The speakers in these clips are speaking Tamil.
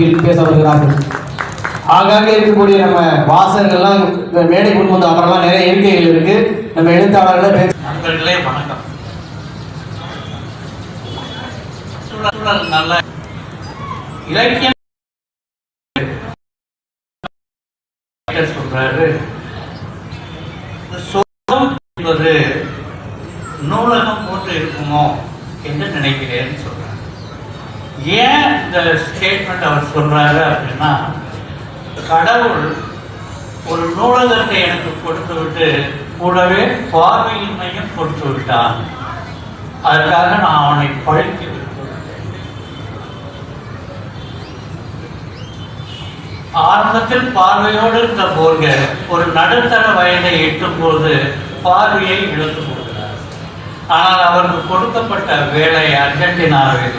மத்தியில் பேச வருகிறார்கள். ஆங்காங்கே இருக்கக்கூடிய நம்ம வாசகங்கள்லாம் மேடை கொண்டு வந்து அப்புறம்லாம் நிறைய இருக்கைகள் இருக்கு. நம்ம எழுத்தாளர்களை பேச வணக்கம். நல்ல இலக்கியம். சொல்றாரு. என்பது நூலகம் போட்டு இருக்குமோ என்று நினைக்கிறேன் சொல்ற ஏன் இந்த ஸ்டேட்மெண்ட் அவர் சொல்றாரு அப்படின்னா கடவுள் ஒரு நூலகத்தை எனக்கு கொடுத்து விட்டு கூடவே பார்வையின்மையும் கொடுத்து விட்டான். அதற்காக நான் அவனை பழித்து ஆரம்பத்தில் பார்வையோடு இருந்த போர்க ஒரு நடுத்தர வயதை எட்டும் போது பார்வையை இழந்து போகிறார். ஆனால் அவருக்கு கொடுக்கப்பட்ட வேலை அர்ஜென்டினாவில்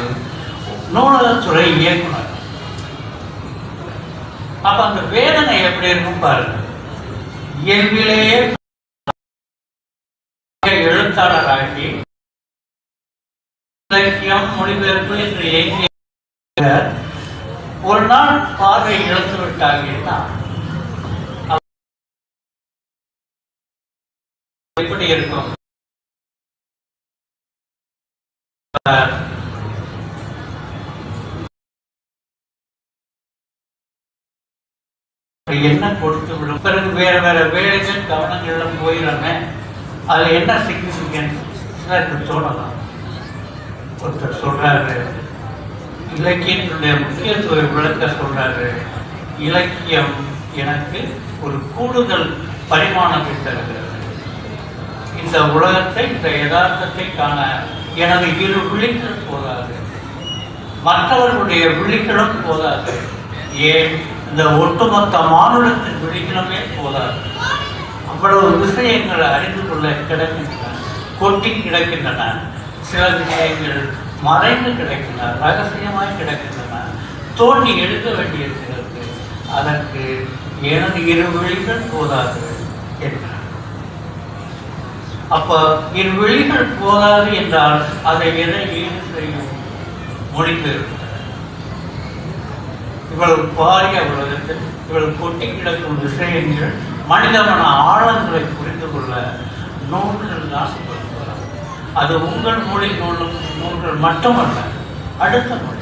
நூலகத்துறை இயக்குனர். அப்ப அந்த வேதனை எப்படி இருக்கும் பாருங்க. இயல்பிலேயே எழுத்தாளராகி இலக்கியம் மொழிபெயர்ப்பு என்று இயங்கிய ஒரு நாள் பார்வை இழந்து விட்டாங்கன்னா எப்படி இருக்கும்? என்ன கொடுத்து விடும்? பிறகு வேற வேற வேலைகள் கவனங்கள்ல போயிடாம அதுல என்ன சிக்னிஃபிகன்ஸ் சிலருக்கு ஒருத்தர் சொல்றாரு இலக்கியத்தினுடைய முக்கியத்துவ விளக்க சொல்றாரு இலக்கியம் எனக்கு ஒரு கூடுதல் பரிமாணத்தை தருகிறது. இந்த உலகத்தை இந்த யதார்த்தத்தை காண எனது இரு விழிகள் போதாது. மற்றவர்களுடைய விழிகளும் போதாது. ஏன்? இந்த ஒட்டுமொத்த மானுடத்தின் விழிக்கணுமே போதாது. அவ்வளவு விஷயங்களை அறிந்து கொள்ள கிடக்கின்றன. கொட்டி கிடக்கின்றன. சில விஷயங்கள் மறைந்து கிடக்கின்றன. ரகசியமாய் கிடக்கின்றன. தோண்டி எடுக்க வேண்டியிருக்கிறது அதற்கு எனது இரு விழிகள் போதாது என்றார். அப்ப இரு விழிகள் போதாது என்றால் அதை எதை ஈடு செய்யும்? மொழிபெயர்ப்பு. இவ்வளவு பாரிய உலகத்தில் இவ்வளவு கொட்டி கிடக்கும் விஷயங்கள் மனிதமன ஆழங்களை புரிந்து கொள்ள நூல்கள் தான் அது உங்கள் மொழி நூலும் நூல்கள் மட்டுமல்ல அடுத்த மொழி.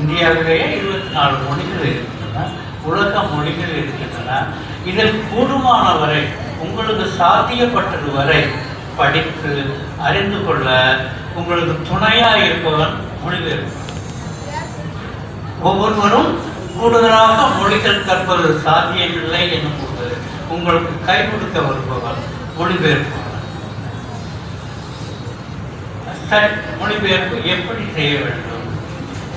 இந்தியாவிலேயே இருபத்தி நாலு மொழிகள் இருக்கின்றன உலக மொழிகள் இருக்கின்றன. இதில் கூடுமான வரை உங்களுக்கு சாத்தியப்பட்டது வரை படித்து அறிந்து கொள்ள உங்களுக்கு துணையாக இருப்பவன் மொழிபெயர்ப்பு ஒவ்வொருவரும் கூடுதலாக மொழிகள் கற்பது சாத்தியமில்லை என்னும் போது உங்களுக்கு கை கொடுக்க வருபவர் மொழிபெயர்ப்பு மொழிபெயர்ப்பு எப்படி செய்ய வேண்டும்?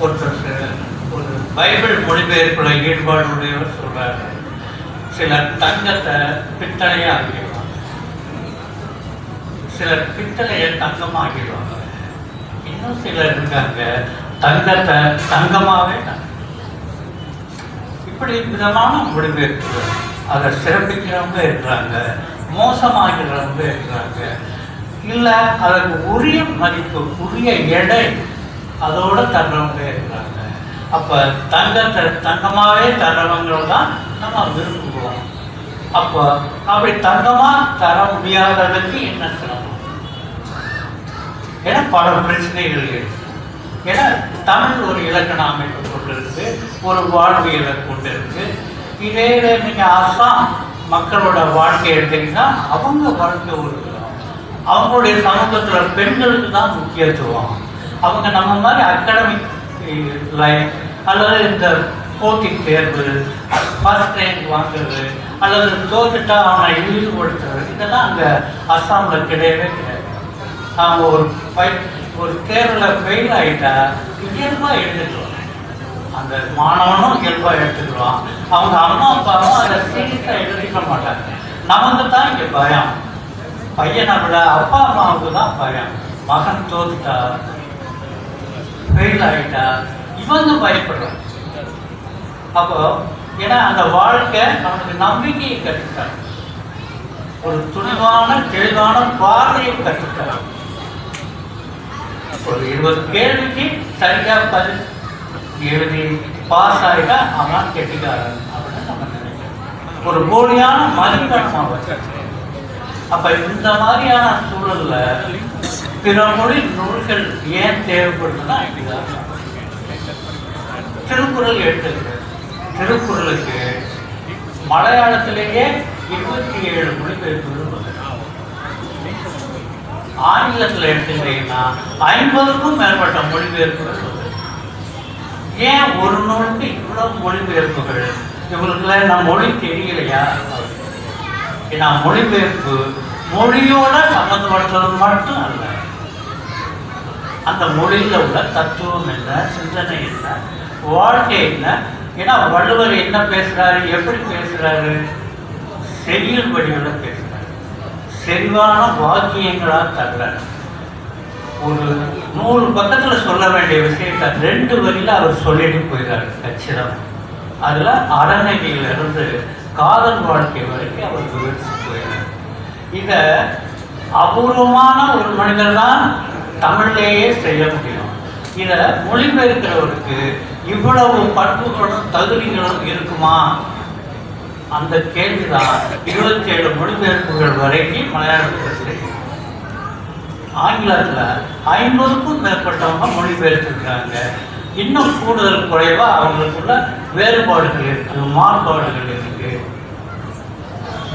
ஒருத்தர் சில- ஒரு பைபிள் மொழிபெயர்ப்புல ஈடுபாடு உடையவர் சொல்றாரு. சிலர் தங்கத்தை பித்தளையா ஆக்கிடுவாங்க சிலர் பித்தளைய தங்கமாக்கிடுவாங்க. இன்னும் சிலர் இருக்காங்க. தங்கத்தை தங்கமாவே இப்படி விதமான மொழிபெயர்ப்பு அதை சிறப்பிக்கிறவங்க இருக்கிறாங்க மோசமாகிறவங்க இருக்கிறாங்க. இல்லை அதற்கு உரிய மதிப்பு உரிய எடை அதோட தர்றவங்க இருக்கிறாங்க. அப்போ தங்கத்தை தங்கமாகவே தர்றவங்களை தான் நம்ம விரும்புவோம் அப்போ அப்படி தங்கமா தர முடியாததுக்கு என்ன சிரமம்? ஏன்னா பல பிரச்சனைகள் இருக்கு. ஏன்னா தமிழ் ஒரு இலக்கண அமைப்பு கொண்டிருக்கு ஒரு வாழ்வியலை கொண்டிருக்கு. இதே இதை நீங்க அசாம் மக்களோட வாழ்க்கை எடுத்தீங்கன்னா அவங்க வாழ்க்கை ஒரு அவங்களுடைய சமூகத்தில் பெண்களுக்கு தான் முக்கியத்துவம். அவங்க நம்ம மாதிரி அகாடமிக் லைன் அல்லது இந்த போட்டி தேர்வு ஃபர்ஸ்ட் ரேங்க் வாங்குறது அல்லது தோத்துட்டா அவனை இழிவுபடுத்துறது இதெல்லாம் அங்கே அஸ்ஸாமில் கிடையவே கிடையாது. அவங்க ஒரு ஃபைட் ஒரு தேர்வில் ஃபெயில் ஆகிட்டா இயல்பாக எடுத்துக்கலாம் அந்த மாணவனும் இயல்பாக எடுத்துக்கிடுவான் அவங்க அம்மா அப்பாவும் அதை சீரியஸாக எடுத்துக்க மாட்டாங்க. நமக்கு தான் இங்கே பயம். பையனை விட அப்பா அம்மாவுக்கு தான் பயம். மகன் தோத்துட்டா ஃபெயில் ஆகிட்டா இவங்க பயப்படுறாங்க. அப்போ ஏன்னா அந்த வாழ்க்கை நமக்கு நம்பிக்கையை கற்றுத்தாங்க ஒரு துணிவான தெளிவான பார்வையை கற்றுத்தரான் ஒரு இருபது கேள்விக்கு சரியாக பதில் எழுதி பாஸ் ஆகிட்டா அவன் கெட்டிக்காரன் அப்படின்னு நம்ம நினைக்கிறோம். ஒரு போலியான மதிப்பெண் அவன் அப்போ இந்த மாதிரியான சூழல்ல பிற மொழி நூல்கள் ஏன் தேவைப்படுதுன்னா இதுதான். திருக்குறள் எடுத்துருக்கு திருக்குறளுக்கு மலையாளத்திலேயே இருபத்தி ஏழு மொழிபெயர்ப்புகள் ஆங்கிலத்தில் எடுத்துக்கிட்டீங்கன்னா ஐம்பதுக்கும் மேற்பட்ட மொழிபெயர்ப்புகள் ஏன் ஒரு நூலுக்கு இவ்வளவு மொழிபெயர்ப்புகள்? இவங்களுக்குலாம் நான் மொழி தெரியலையா? ஏன்னா மொழிபெயர்ப்பு மொழியோட சம்மந்தப்படுத்துறது மட்டும் அல்ல. அந்த மொழியில் உள்ள தத்துவம் என்ன சிந்தனை என்ன வாழ்க்கை என்ன? ஏன்னா வள்ளுவர் என்ன பேசுறாரு எப்படி பேசுறாரு? செவியல் வடிவில் பேசுறாரு. செறிவான வாக்கியங்களா தரல ஒரு நூறு பக்கத்தில் சொல்ல வேண்டிய விஷயத்தை ரெண்டு வரியில் அவர் சொல்லிட்டு போயிடுறாரு கச்சிதம். அதில் அறநகையிலிருந்து காதல் வாழ்க்கை வரைக்கும் அவர் விவரித்து போயிடுறாரு இதை அபூர்வமான ஒரு மனிதர் தான் தமிழ்லேயே செய்ய முடியும். இதை மொழிபெயர்க்கிறவருக்கு இவ்வளவு பண்புகளும் தகுதிகளும் இருக்குமா? அந்த கேள்விதான் இருபத்தி ஏழு மொழிபெயர்ப்புகள் வரைக்கும் மலையாளத்தில். ஆங்கிலத்தில் ஐம்பதுக்கும் மேற்பட்டவங்க மொழிபெயர்த்திருக்காங்க. இன்னும் கூடுதல் குறைவா அவங்களுக்குள்ள வேறுபாடுகள் இருக்கு மாறுபாடுகள் இருக்கு.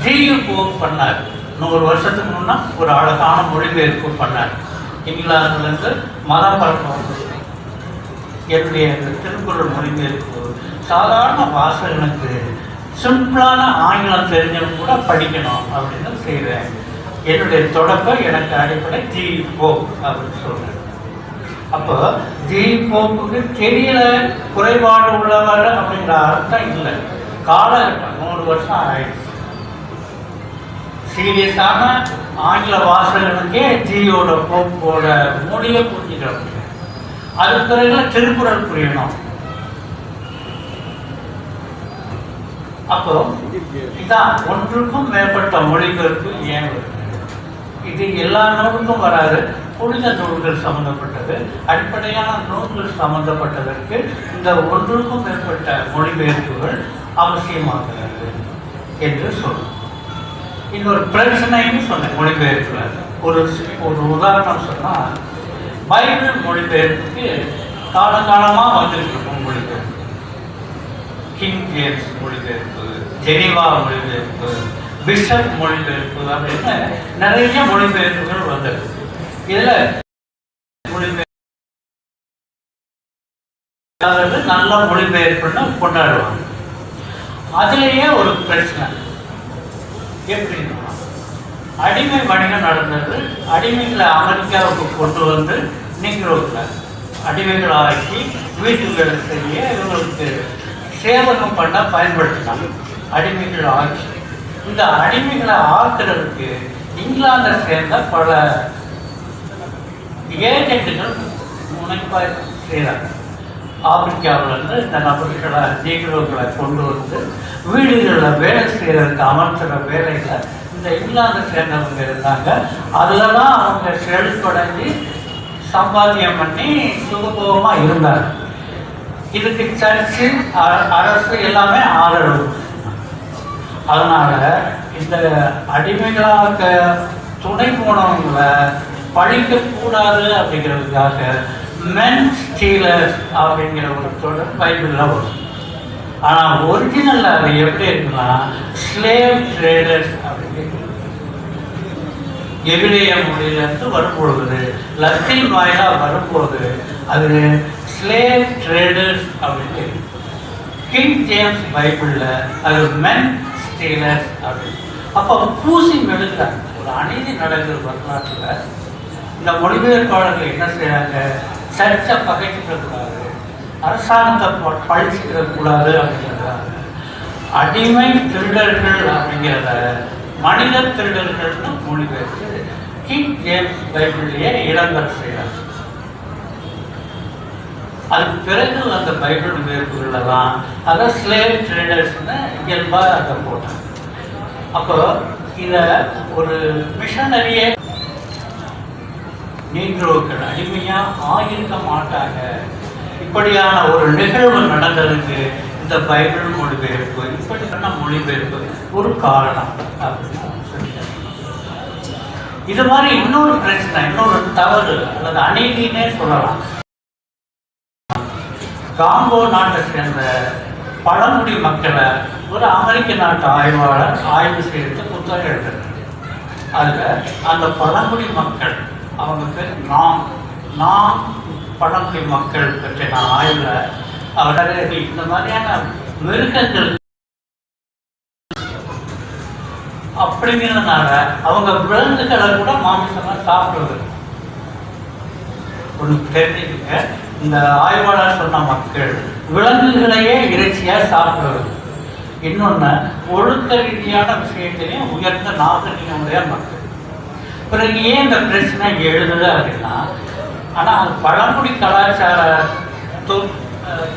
ஜியு போப் பண்ணார். நூறு வருஷத்துக்கு முன்னா ஒரு அழகான மொழிபெயர்ப்பு பண்ணார். இங்கிலாந்துலேருந்து மதம் பரப்பு என்னுடைய திருக்குறள் மொழிபெயர்ப்பு சாதாரண வாசகனுக்கு சிம்பிளான ஆங்கிலம் தெரிஞ்சவங்க கூட படிக்கணும் அப்படின்னு செய்கிறேன் என்னுடைய தொடக்கம் எனக்கு அடிப்படை தி போக் அப்படின்னு சொல்றேன் அப்போ ஜி போக்குக்கு தெரியல குறைபாடு உள்ளவர் அப்படிங்கிற அர்த்தம் இல்லை. காலகட்டம் நூறு வருஷம் ஆயிடுச்சு. சீரியஸான ஆங்கில வாசகனுக்கே ஜியோட போப்போட மொழியை புரிஞ்சுக்க முடியும் அது பிறகு திருக்குறள் புரியணும். அப்புறம் இதான் ஒன்றுக்கும் மேற்பட்ட மொழிபெயர்ப்பு ஏன் இது எல்லா நூலுக்கும் வராது. புனித நூல்கள் சம்பந்தப்பட்டது. அடிப்படையான நூல்கள் சம்பந்தப்பட்டதற்கு இந்த ஒன்றுக்கும் மேற்பட்ட மொழிபெயர்ப்புகள் அவசியமாகிறது என்று சொல்றோம் இன்னொரு பிரச்சனைன்னு சொன்னேன் மொழிபெயர்ப்புல. ஒரு ஒரு உதாரணம் சொன்னால் பைபிள் மொழிபெயர்ப்புக்கு காலங்காலமாக வந்திருக்கு மொழிபெயர்ப்பு. கிங் ஜேம்ஸ் மொழிபெயர்ப்பு ஜெனிவா மொழிபெயர்ப்பு பிஷப் மொழிபெயர்ப்பு அப்படின்னு நிறைய மொழிபெயர்ப்புகள் வந்தது. இதில் மொழிபெயர்ப்பு நல்ல மொழிபெயர்ப்புன்னு கொண்டாடுவாங்க. அதுலேயே ஒரு பிரச்சனை. எப்படின்னா அடிமை வணிகம் நடந்தது அடிமைகளை அமெரிக்காவுக்கு கொண்டு வந்து நீக்கிறோம்ல அடிமைகளை ஆக்கி வீட்டு வேலை செய்ய இவங்களுக்கு சேவகம் பண்ண பயன்படுத்தினாங்க அடிமைகள் ஆட்சி இந்த அடிமைகளை ஆக்குறதுக்கு இங்கிலாந்தை சேர்ந்த பல ஏஜென்ட்டுகள் முனைப்பாக செய்கிறாங்க ஆப்பிரிக்காவிலிருந்து இந்த நபர்களை நீக்கிறவர்களை கொண்டு வந்து வீடுகளில் வேலை செய்கிறதுக்கு அமர்த்துகிற வேலையில் இந்த இங்கிலாந்தை சேர்ந்தவங்க இருந்தாங்க. அதில் தான் அவங்க செழிப்படைஞ்சு சம்பாத்தியம் பண்ணி சுகபோகமாக இருந்தாங்க. இதுக்கு சர்ச்சு அ- அரசு எல்லாமே ஆதரவு. அதனால இந்த அடிமைகளாக துணை போனவங்களை பழிக்க கூடாது அப்படிங்கிறதுக்காக மென் ஸ்டீலர்ஸ் அப்படிங்கிற ஒரு தொடர் பைபிளில் வரும். ஆனால் ஒரிஜினல் அது எப்படி இருக்குன்னா ஸ்லேவ் ட்ரேடர்ஸ் அப்படின்னு எபிரேய மொழியிலிருந்து வரும்பொழுது லத்தீன் வாயிலாக வரும்போது அது ஸ்லேவ் ட்ரேடர்ஸ் அப்படின்னு. கிங் ஜேம்ஸ் பைபிளில் அது மென் ஸ்டீலர்ஸ் அப்படின்னு. அப்போ பூசி மெழுகிறாங்க. ஒரு அநீதி நடக்கிற வரலாற்றில். இந்த மொழிபெயர்ப்பாளர்கள் என்ன செய்கிறாங்க சர்ச்சை பகைச்சிக்க கூடாது அரசாங்கத்தை ப- பழிச்சுக்கிற கூடாது அடிமை திருடர்கள் அப்படிங்கிறத மனித திருடர்கள்னு மொழிபெயர்த்து கிங் ஜேம்ஸ் பைபிள்லேயே இடம்பெற செய்கிறாங்க அதுக்கு பிறகு அந்த பைபிள் வேர்ப்புகள்ல அதான் ஸ்லேவ் ட்ரேடர்ஸ்னு இயல்பாக அதை போட்டாங்க. அப்போ இதை ஒரு மிஷனரியே நீக்ரோக்கள் அடிமையாக ஆகியிருக்க மாட்டாங்க. இப்படியான ஒரு நிகழ்வு நடந்ததுக்கு இந்த பைபிள் மொழிபெயர்ப்பு இப்படிப்பட்ட மொழிபெயர்ப்பு ஒரு காரணம் இது மாதிரி இன்னொரு பிரச்சனை இன்னொரு தவறு அல்லது அநீதினே சொல்லலாம். காங்கோ நாட்டை சேர்ந்த பழங்குடி மக்களை ஒரு அமெரிக்க நாட்டு ஆய்வாளர் ஆய்வு செய்து புத்தகம் எழுதுறாரு அதில் அந்த பழங்குடி மக்கள் அவங்க பேர் நாம் நாம் பழங்குடி மக்கள் பற்றிய நான் ஆய்வில் அவர் இந்த மாதிரியான மிருகங்கள் அப்படிங்கிறதுனால அவங்க விலங்குகளை கூட மாமிசமாக சாப்பிடுவது. ஒன்று தெரிஞ்சுக்கங்க. இந்த ஆய்வாளர் சொன்ன மக்கள் விலங்குகளையே இறைச்சியா சாப்பிடுவது. இன்னொன்று ஒழுக்க ரீதியான விஷயத்திலையும் உயர்ந்த நாகரிகமுடைய மக்கள். பிறகு ஏன் இந்த பிரச்சனை எழுதுது அப்படின்னா ஆனால் அது பழங்குடி கலாச்சார தொ-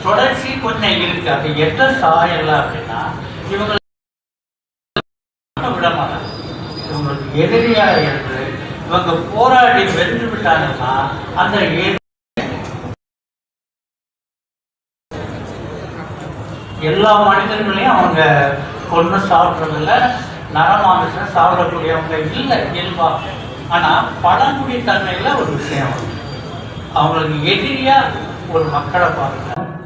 தொடர்ச்சி கொஞ்சம் இருக்கு. அது எந்த சாயல்ல அப்படின்னா இவங்க விட மாட்டாங்க. இவங்களுக்கு எதிரியாக இருந்து இவங்க போராடி வென்று விட்டாங்கன்னா அந்த எல்லா மனிதர்களையும் அவங்க கொண்டு சாப்பிட்றதில்ல நரமாமிசம் சாப்பிடக்கூடியவங்க இல்லை இயல்பாக. ஆனா பழங்குடி தன்மையில் ஒரு விஷயம். அவங்களுக்கு எதிரியா ஒரு மக்களை பாருங்க